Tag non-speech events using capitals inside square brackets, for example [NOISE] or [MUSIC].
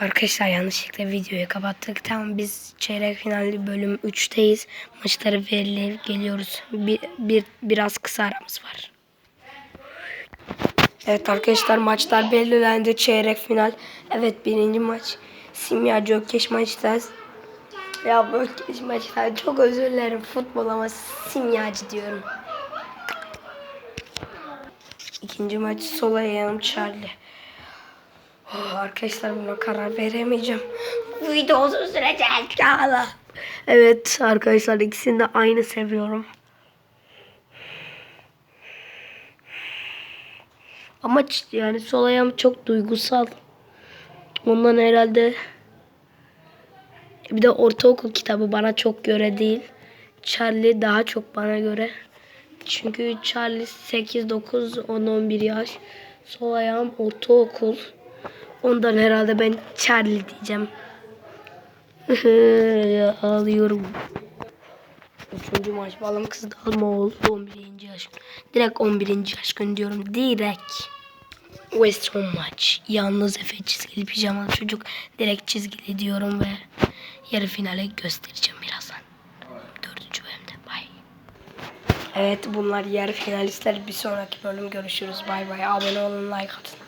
Arkadaşlar yanlışlıkla videoyu kapattık. Tamam biz çeyrek finalde bölüm 3'teyiz. Maçları verilir geliyoruz. Bir, bir, biraz kısa aramız var. Evet arkadaşlar maçlar belirlendi. Çeyrek final. Evet birinci maç. Simya Gökkeş maçtayız. Ya Gökkeş maçlar çok özür dilerim futbol ama simyacı diyorum. İkinci maç sol ayağım Charlie. Oh, arkadaşlar buna karar veremeyeceğim. Bu video uzun sürecek ya. Evet arkadaşlar ikisini de aynı seviyorum. Ama yani sol ayağım çok duygusal. Ondan herhalde bir de ortaokul kitabı bana çok göre değil. Charlie daha çok bana göre. Çünkü Charlie 8, 9, 10, 11 yaş. Sol ayağım ortaokul. Ondan herhalde ben Charlie diyeceğim. [LAUGHS] Ağlıyorum. Üçüncü maç balım kızdı alma oldu 11. yaş. Direkt 11. yaş gün diyorum. Direkt. West Ham maç. Yalnız Efe çizgili pijamalı çocuk. Direkt çizgili diyorum ve yarı finale göstereceğim birazdan. Dördüncü bölümde. Bye. Evet bunlar yarı finalistler. Bir sonraki bölüm görüşürüz. Bay bay. Abone olun like atın.